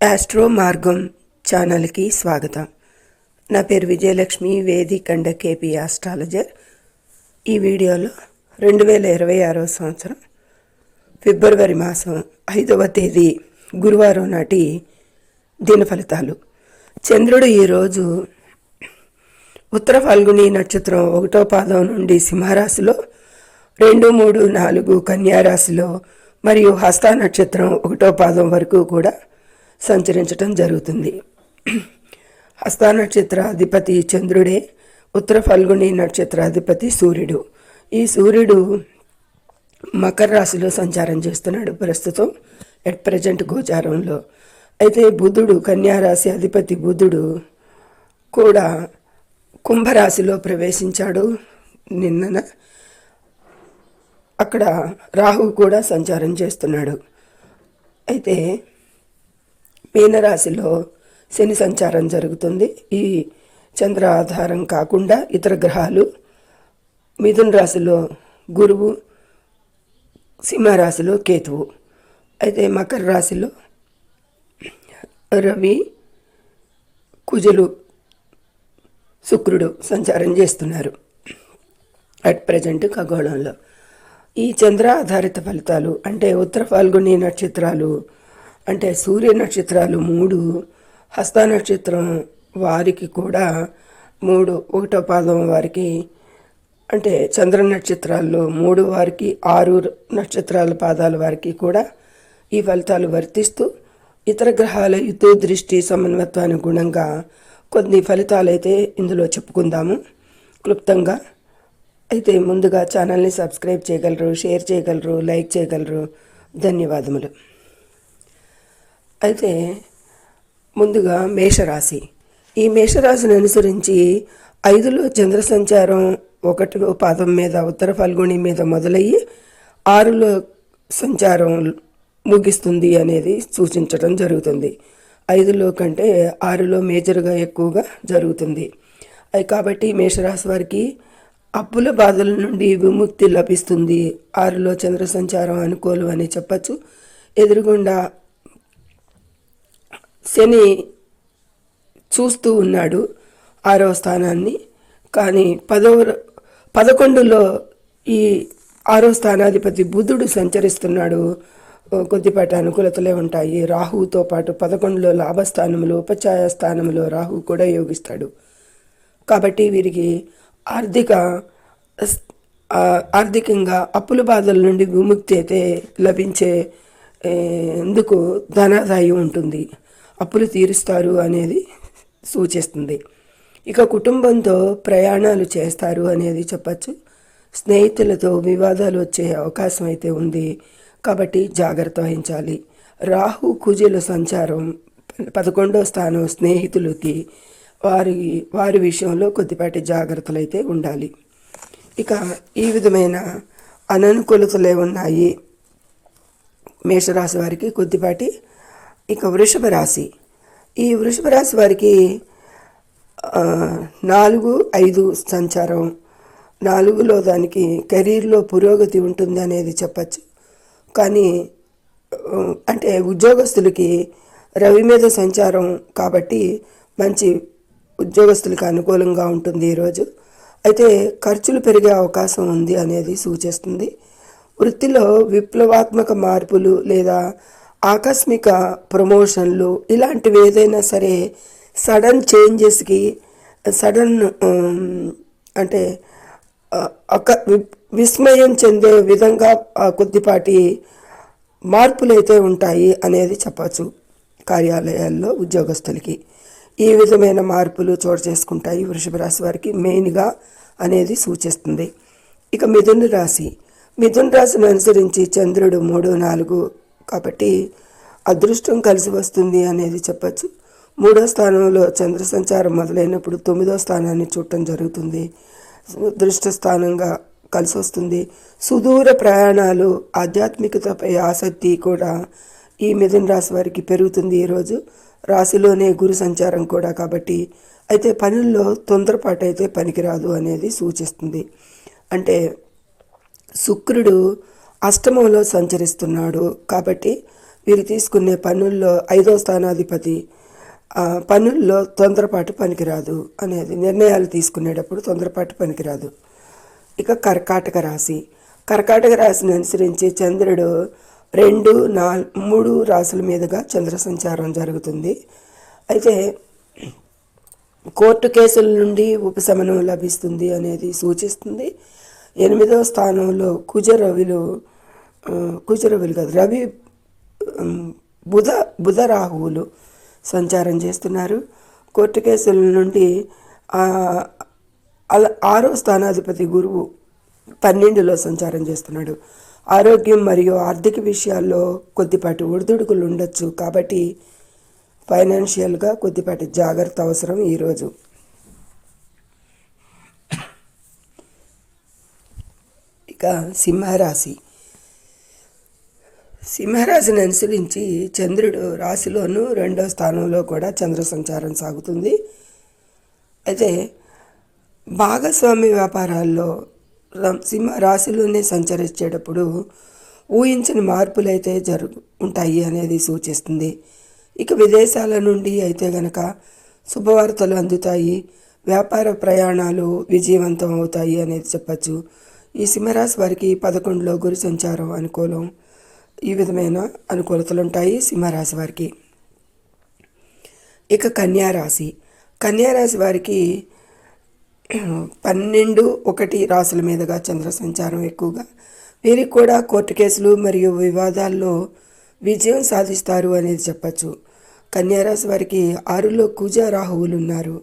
Astro మార్గం ఛానల్కి స్వాగతం. నా పేరు విజయలక్ష్మి వేది కండ కేపీ ఆస్ట్రాలజర్. ఈ వీడియోలో రెండు వేల ఇరవై ఆరో సంవత్సరం ఫిబ్రవరి మాసం ఐదవ తేదీ గురువారం నాటి దిన ఫలితాలు చంద్రుడు ఈరోజు ఉత్తర ఫాల్గుని నక్షత్రం ఒకటో పాదం నుండి సింహరాశిలో రెండు మూడు నాలుగు కన్యారాశిలో మరియు హస్త నక్షత్రం ఒకటో పాదం వరకు కూడా సంచరించటం జరుగుతుంది. హస్త నక్షత్రాధిపతి చంద్రుడే ఉత్తర ఫల్గుని నక్షత్రాధిపతి సూర్యుడు. ఈ సూర్యుడు మకర రాశిలో సంచారం చేస్తున్నాడు. ప్రస్తుతం ఎట్ ప్రజెంట్ గోచారంలో. అయితే బుధుడు కన్యారాశి అధిపతి బుధుడు కూడా కుంభరాశిలో ప్రవేశించాడు. నిన్నన అక్కడ రాహు కూడా సంచారం చేస్తున్నాడు. అయితే మీనరాశిలో శని సంచారం జరుగుతుంది. ఈ చంద్ర ఆధారం కాకుండా ఇతర గ్రహాలు మిథున రాశిలో గురువు సింహరాశిలో కేతువు. అయితే మకర రాశిలో రవి కుజులు శుక్రుడు సంచారం చేస్తున్నారు. అట్ ప్రజెంట్ ఖగోళంలో. ఈ చంద్ర ఆధారిత ఫలితాలు అంటే ఉత్తర ఫాల్గుని నక్షత్రాలు అంటే సూర్య నక్షత్రాలు మూడు హస్త నక్షత్రం వారికి కూడా మూడు ఒకటో పాదం వారికి అంటే చంద్ర నక్షత్రాల్లో మూడు వారికి ఆరు నక్షత్రాల పాదాల వారికి కూడా ఈ ఫలితాలు వర్తిస్తూ ఇతర గ్రహాల యుద్ధ దృష్టి సమన్వత్వానుగుణంగా కొన్ని ఫలితాలు అయితే ఇందులో చెప్పుకుందాము. క్లుప్తంగా అయితే ముందుగా ఛానల్ని సబ్స్క్రైబ్ చేయగలరు షేర్ చేయగలరు లైక్ చేయగలరు. ధన్యవాదములు. అయితే ముందుగా మేషరాశి. ఈ మేషరాశిని అనుసరించి ఐదులో చంద్ర సంచారం ఒకటిలో పాదం మీద ఉత్తర ఫల్గుణి మీద మొదలయ్యి ఆరులో సంచారం ముగిస్తుంది అనేది సూచించడం జరుగుతుంది. ఐదులో కంటే ఆరులో మేజర్గా ఎక్కువగా జరుగుతుంది. అది కాబట్టి మేషరాశి వారికి అప్పుల బాధల నుండి విముక్తి లభిస్తుంది. ఆరులో చంద్ర సంచారం అనుకూలం అని చెప్పచ్చు. ఎదురుగుండా శని చూస్తూ ఉన్నాడు ఆరవ స్థానాన్ని. కానీ పదవ పదకొండులో ఈ ఆరో స్థానాధిపతి బుధుడు సంచరిస్తున్నాడు. కొద్దిపాటి అనుకూలతలే ఉంటాయి. రాహువుతో పాటు పదకొండులో లాభస్థానంలో ఉపచాయ స్థానంలో రాహు కూడా యోగిస్తాడు. కాబట్టి వీరికి ఆర్థిక ఆర్థికంగా అప్పుల బాధల నుండి విముక్తి అయితే లభించే ఎందుకు ధనాదాయం ఉంటుంది. అప్పులు తీరుస్తారు అనేది సూచిస్తుంది. ఇక కుటుంబంతో ప్రయాణాలు చేస్తారు అనేది చెప్పచ్చు. స్నేహితులతో వివాదాలు వచ్చే అవకాశం అయితే ఉంది కాబట్టి జాగ్రత్త వహించాలి. రాహు కుజుల సంచారం పదకొండో స్థానం స్నేహితులకి వారి వారి విషయంలో కొద్దిపాటి జాగ్రత్తలు అయితే ఉండాలి. ఇక ఈ విధమైన అననుకూలతలే ఉన్నాయి మేషరాశి వారికి కొద్దిపాటి ఇక వృషభ రాశి. ఈ వృషభ రాశి వారికి నాలుగు ఐదు సంచారం. నాలుగులో దానికి కెరీర్లో పురోగతి ఉంటుంది అనేది చెప్పచ్చు. కానీ అంటే ఉద్యోగస్తులకి రవి మీద సంచారం కాబట్టి మంచి ఉద్యోగస్తులకు అనుకూలంగా ఉంటుంది ఈరోజు అయితే ఖర్చులు పెరిగే అవకాశం ఉంది అనేది సూచిస్తుంది. వృత్తిలో విప్లవాత్మక మార్పులు లేదా ఆకస్మిక ప్రమోషన్లు ఇలాంటివి ఏదైనా సరే సడన్ చేంజెస్కి సడన్ అంటే ఒక విస్మయం చెందే విధంగా కొద్దిపాటి మార్పులు అయితే ఉంటాయి అనేది చెప్పచ్చు కార్యాలయాల్లో ఉద్యోగస్తులకి. ఈ విధమైన మార్పులు చోటు చేసుకుంటాయి వృషభ రాశి వారికి మెయిన్గా అనేది సూచిస్తుంది. ఇక మిథున రాశి. మిథున రాశిని అనుసరించి చంద్రుడు మూడు నాలుగు కాబట్టి అదృష్టం కలిసి వస్తుంది అనేది చెప్పచ్చు. మూడో స్థానంలో చంద్ర సంచారం మొదలైనప్పుడు తొమ్మిదో స్థానాన్ని చూడటం జరుగుతుంది. దృష్ట స్థానంగా కలిసి వస్తుంది. సుదూర ప్రయాణాలు ఆధ్యాత్మికతపై ఆసక్తి కూడా ఈ మిథున్ రాశి వారికి పెరుగుతుంది ఈరోజు. రాశిలోనే గురు సంచారం కూడా కాబట్టి అయితే పనుల్లో తొందరపాటు అయితే పనికిరాదు అనేది సూచిస్తుంది. అంటే శుక్రుడు అష్టమంలో సంచరిస్తున్నాడు. కాబట్టి వీరు తీసుకునే పనుల్లో ఐదో స్థానాధిపతి పనుల్లో తొందరపాటు పనికిరాదు అనేది నిర్ణయాలు తీసుకునేటప్పుడు తొందరపాటు పనికిరాదు. ఇక కర్కాటక రాశి. కర్కాటక రాశిని అనుసరించి చంద్రుడు రెండు నాల్ మూడు రాశుల మీదుగా చంద్ర సంచారం జరుగుతుంది. అయితే కోర్టు కేసుల నుండి ఉపశమనం లభిస్తుంది అనేది సూచిస్తుంది. ఎనిమిదవ స్థానంలో కుజరవిలు కుజరవిలు కాదు రవి బుధ బుధ రాహువులు సంచారం చేస్తున్నారు. కోర్టు కేసుల నుండి అలా ఆరో స్థానాధిపతి గురువు పన్నెండులో సంచారం చేస్తున్నాడు. ఆరోగ్యం మరియు ఆర్థిక విషయాల్లో కొద్దిపాటి ఒడిదుడుకులు ఉండొచ్చు కాబట్టి ఫైనాన్షియల్గా కొద్దిపాటి జాగ్రత్త అవసరం ఈరోజు. ఇక సింహరాశి. సింహరాశిని అనుసరించి చంద్రుడు రాశిలోనూ రెండో స్థానంలో కూడా చంద్ర సంచారం సాగుతుంది. అయితే భాగస్వామి వ్యాపారాల్లో సింహ రాశిలోనే సంచరించేటప్పుడు ఊహించని మార్పులైతే జరుగు ఉంటాయి అనేది సూచిస్తుంది. ఇక విదేశాల నుండి అయితే గనక శుభవార్తలు అందుతాయి. వ్యాపార ప్రయాణాలు విజయవంతం అవుతాయి అనేది చెప్పచ్చు. ఈ సింహరాశి వారికి పదకొండులో గురి సంచారం అనుకూలం. ఈ విధమైన అనుకూలతలు ఉంటాయి సింహరాశి వారికి. ఇక కన్యారాశి కన్యారాశి వారికి పన్నెండు ఒకటి రాసుల మీదుగా చంద్ర సంచారం ఎక్కువగా. వీరికి కూడా కోర్టు కేసులు మరియు వివాదాల్లో విజయం సాధిస్తారు అనేది చెప్పచ్చు. కన్యారాశి వారికి ఆరులో కుజ రాహువులు ఉన్నారు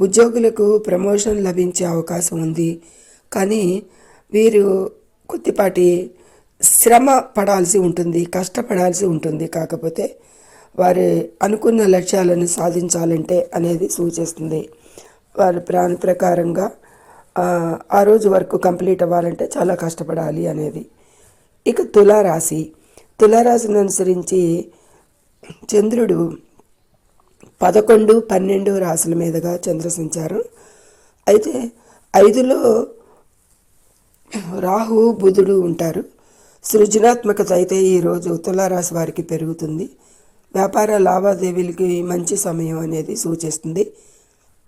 ఉద్యోగులకు ప్రమోషన్ లభించే అవకాశం ఉంది. కానీ వీరు కొద్దిపాటి శ్రమ పడాల్సి ఉంటుంది కష్టపడాల్సి ఉంటుంది. కాకపోతే వారి అనుకున్న లక్ష్యాలను సాధించాలంటే అనేది సూచిస్తుంది. వారి ప్రాణ ప్రకారంగా ఆ, ఆ రోజు వరకు కంప్లీట్ అవ్వాలంటే చాలా కష్టపడాలి అనేది. ఇక తులారాశి. తులారాశిని అనుసరించి చంద్రుడు పదకొండు పన్నెండు రాశుల మీదుగా చంద్ర సంచారం అయితే ఐదులో రాహు బుధుడు ఉంటారు. సృజనాత్మకత అయితే ఈరోజు తులారాశి వారికి పెరుగుతుంది. వ్యాపార లావాదేవీలకి మంచి సమయం అనేది సూచిస్తుంది.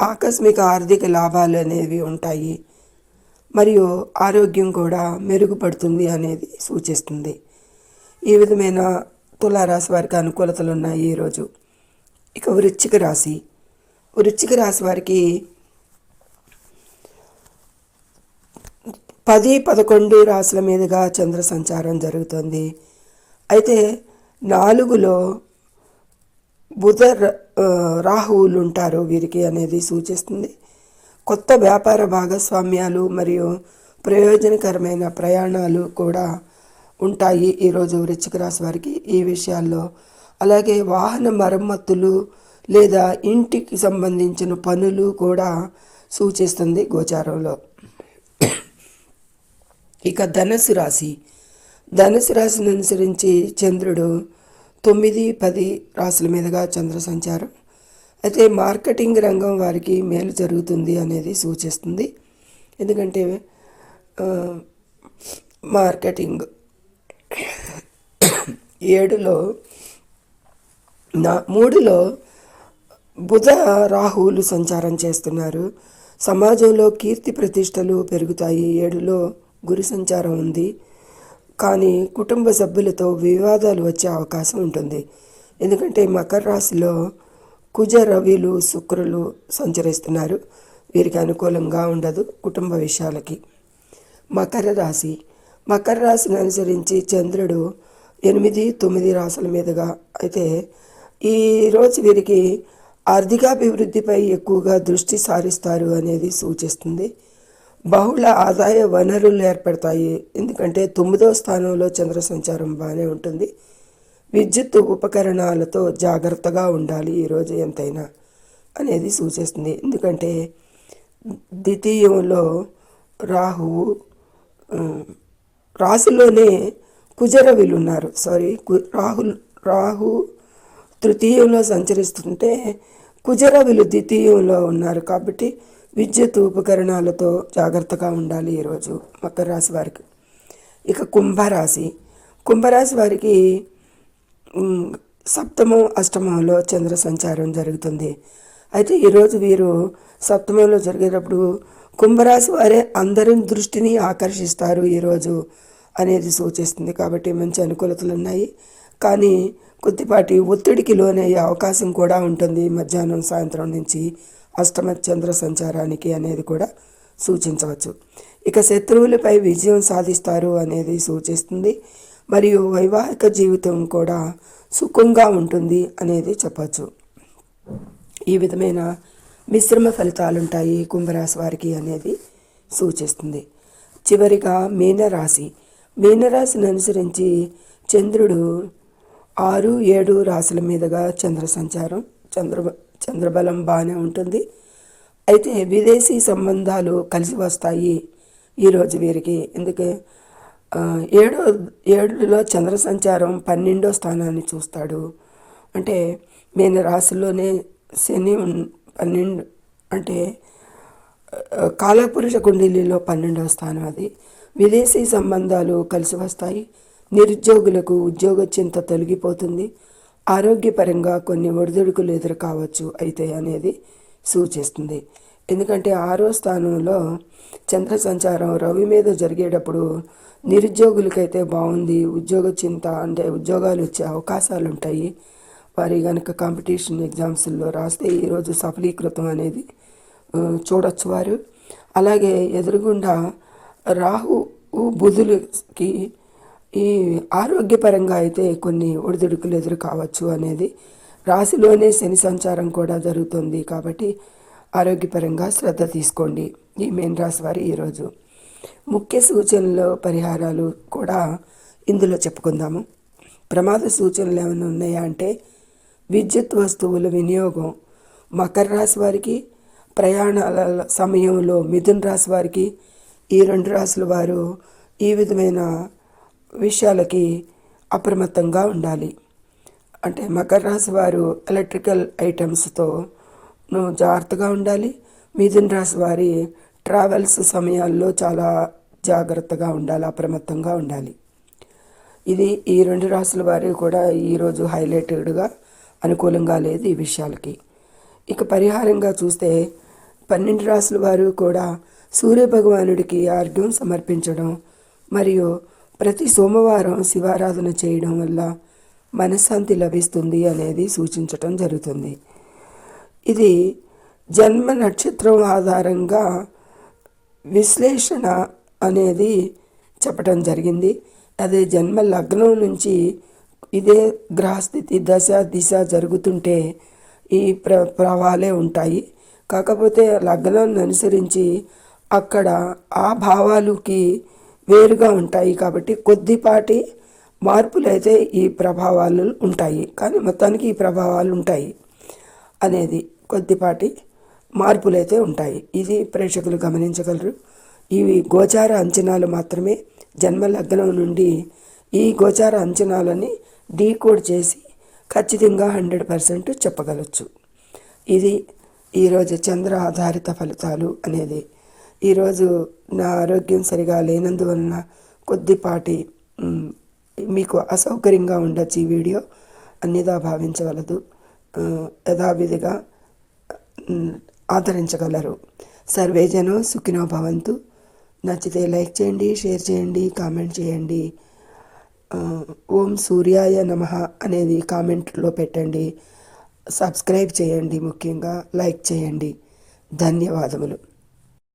ఆకస్మిక ఆర్థిక లాభాలు అనేవి ఉంటాయి. మరియు ఆరోగ్యం కూడా మెరుగుపడుతుంది అనేది సూచిస్తుంది. ఈ విధమైన తులారాశి వారికి అనుకూలతలు ఉన్నాయి ఈరోజు ఇక వృశ్చిక రాశి. వృశ్చిక రాశి వారికి పది పదకొండు రాసుల మీదుగా చంద్ర సంచారం జరుగుతుంది. అయితే నాలుగులో బుధ రాహువులు ఉంటారు వీరికి అనేది సూచిస్తుంది. కొత్త వ్యాపార భాగస్వామ్యాలు మరియు ప్రయోజనకరమైన ప్రయాణాలు కూడా ఉంటాయి ఈరోజు వృశ్చిక రాశి వారికి ఈ విషయాల్లో. అలాగే వాహన మరమ్మతులు లేదా ఇంటికి సంబంధించిన పనులు కూడా సూచిస్తుంది గోచారంలో. ఇక ధనుసు రాశి. ధనుసు రాశిని అనుసరించి చంద్రుడు తొమ్మిది పది రాశుల మీదుగా చంద్ర సంచారం. అయితే మార్కెటింగ్ రంగం వారికి మేలు జరుగుతుంది అనేది సూచిస్తుంది. ఎందుకంటే మార్కెటింగ్ ఏడులో నా మూడులో బుధ రాహువులు సంచారం చేస్తున్నారు. సమాజంలో కీర్తి ప్రతిష్టలు పెరుగుతాయి. ఏడులో గురి సంచారం ఉంది. కానీ కుటుంబ సభ్యులతో వివాదాలు వచ్చే అవకాశం ఉంటుంది. ఎందుకంటే మకర రాశిలో కుజ రవిలు శుక్రులు సంచరిస్తున్నారు. వీరికి అనుకూలంగా ఉండదు కుటుంబ విషయాలకి. మకర రాశి. మకర రాశిని అనుసరించి చంద్రుడు ఎనిమిది తొమ్మిది రాశుల మీదుగా అయితే ఈ రోజు వీరికి ఆర్థికాభివృద్ధిపై ఎక్కువగా దృష్టి సారిస్తారు అనేది సూచిస్తుంది. బహుళ ఆదాయ వనరులు ఏర్పడతాయి. ఎందుకంటే తొమ్మిదో స్థానంలో చంద్ర సంచారం బాగానే ఉంటుంది. విద్యుత్ ఉపకరణాలతో జాగ్రత్తగా ఉండాలి ఈరోజు ఎంతైనా అనేది సూచిస్తుంది. ఎందుకంటే ద్వితీయంలో రాహువు రాశిలోనే కుజరవిలు ఉన్నారు సారీ కు- రాహుల్ రాహు తృతీయంలో సంచరిస్తుంటే కుజరవిలు ద్వితీయంలో ఉన్నారు. కాబట్టి విద్యుత్ ఉపకరణాలతో జాగ్రత్తగా ఉండాలి ఈరోజు మకర రాశి వారికి. ఇక కుంభరాశి. కుంభరాశి వారికి సప్తమం అష్టమంలో చంద్ర సంచారం జరుగుతుంది. అయితే ఈరోజు వీరు సప్తమంలో జరిగేటప్పుడు కుంభరాశి వారే అందరి దృష్టిని ఆకర్షిస్తారు ఈరోజు అనేది సూచిస్తుంది. కాబట్టి మంచి అనుకూలతలు ఉన్నాయి. కానీ కొద్దిపాటి ఒత్తిడికి లోనయ్యే అవకాశం కూడా ఉంటుంది. మధ్యాహ్నం సాయంత్రం నుంచి అష్టమ చంద్ర సంచారానికి అనేది కూడా సూచించవచ్చు. ఇక శత్రువులపై విజయం సాధిస్తారు అనేది సూచిస్తుంది. మరియు వైవాహిక జీవితం కూడా సుఖంగా ఉంటుంది అనేది చెప్పచ్చు. ఈ విధమైన మిశ్రమ ఫలితాలు ఉంటాయి కుంభరాశి వారికి అనేది సూచిస్తుంది. చివరిగా మీనరాశి. మీనరాశిని అనుసరించి చంద్రుడు ఆరు ఏడు రాశుల మీదుగా చంద్ర సంచారం చంద్ర చంద్రబలం బాగానే ఉంటుంది. అయితే విదేశీ సంబంధాలు కలిసి వస్తాయి ఈరోజు వీరికి. ఎందుకే? ఏడో ఏడులో చంద్ర సంచారం పన్నెండో స్థానాన్ని చూస్తాడు. అంటే మీన రాశిలోనే శని ఉన్- పన్నెండు అంటే కాలపురుష కుండలిలో పన్నెండవ స్థానం అది. విదేశీ సంబంధాలు కలిసి వస్తాయి. నిరుద్యోగులకు ఉద్యోగ చింత తొలగిపోతుంది. ఆరోగ్యపరంగా కొన్ని ఒడిదుడుకులు ఎదురు కావచ్చు అయితే అనేది సూచిస్తుంది. ఎందుకంటే ఆరో స్థానంలో చంద్ర సంచారం రవి మీద జరిగేటప్పుడు నిరుద్యోగులకైతే బాగుంది ఉద్యోగ చింత అంటే ఉద్యోగాలు వచ్చే అవకాశాలు ఉంటాయి వారి కనుక కాంపిటీషన్ ఎగ్జామ్స్లో రాస్తే ఈరోజు సఫలీకృతం అనేది చూడొచ్చు వారు. అలాగే ఎదురుగుండా రాహు బుధులకి ఈ ఆరోగ్యపరంగా అయితే కొన్ని ఒడిదుడుకులు ఎదురు కావచ్చు అనేది. రాశిలోనే శని సంచారం కూడా జరుగుతుంది కాబట్టి ఆరోగ్యపరంగా శ్రద్ధ తీసుకోండి ఈ మెయిన్ రాశి వారి ఈరోజు ముఖ్య సూచనలు పరిహారాలు కూడా ఇందులో చెప్పుకుందాము. ప్రమాద సూచనలు ఏమైనా ఉన్నాయా అంటే విద్యుత్ వస్తువుల వినియోగం. మకర రాశి వారికి ప్రయాణాల సమయంలో మిథున్ రాశి వారికి ఈ రెండు రాశుల వారు ఈ విధమైన విషయాలకి అప్రమత్తంగా ఉండాలి. అంటే మకర రాశి వారు ఎలక్ట్రికల్ ఐటమ్స్తో జాగ్రత్తగా ఉండాలి. మిథున్ రాశి వారి ట్రావెల్స్ సమయాల్లో చాలా జాగ్రత్తగా ఉండాలి అప్రమత్తంగా ఉండాలి. ఇది ఈ రెండు రాసుల వారి కూడా ఈరోజు హైలైటెడ్గా అనుకూలంగా లేదు ఈ విషయాలకి. ఇక పరిహారంగా చూస్తే పన్నెండు రాసుల వారు కూడా సూర్య భగవానుడికి ఆర్ఘ్యం సమర్పించడం మరియు ప్రతి సోమవారం శివారాధన చేయడం వల్ల మనశ్శాంతి లభిస్తుంది అనేది సూచించటం జరుగుతుంది. ఇది జన్మ నక్షత్రం ఆధారంగా విశ్లేషణ అనేది చెప్పడం జరిగింది. అదే జన్మ లగ్నం నుంచి ఇదే గ్రహస్థితి దశ దిశ జరుగుతుంటే ఈ ప్ర ప్రభావాలే ఉంటాయి. కాకపోతే లగ్నాన్ని అనుసరించి అక్కడ ఆ భావాలుకి వేరుగా ఉంటాయి కాబట్టి కొద్దిపాటి మార్పులు అయితే ఈ ప్రభావాలు ఉంటాయి. కానీ మొత్తానికి ఈ ప్రభావాలు ఉంటాయి అనేది కొద్దిపాటి మార్పులైతే ఉంటాయి. ఇది ప్రేక్షకులు గమనించగలరు. ఇవి గోచార అంచనాలు మాత్రమే. జన్మ లగ్నం నుండి ఈ గోచార అంచనాలని డీకోడ్ చేసి ఖచ్చితంగా హండ్రెడ్ పర్సెంట్ చెప్పగలచ్చు. ఇది ఈరోజు చంద్ర ఆధారిత ఫలితాలు అనేది. ఈరోజు నా ఆరోగ్యం సరిగా లేనందువలన కొద్దిపాటి మీకు అసౌకర్యంగా ఉండొచ్చు ఈ వీడియో. అన్నిదా భావించగలదు యథావిధిగా ఆదరించగలరు. సర్వే జనం సుఖినో భవంతు. నచ్చితే లైక్ చేయండి షేర్ చేయండి కామెంట్ చేయండి. ఓం సూర్యాయ నమ అనేది కామెంట్లో పెట్టండి. సబ్స్క్రైబ్ చేయండి ముఖ్యంగా లైక్ చేయండి. ధన్యవాదములు.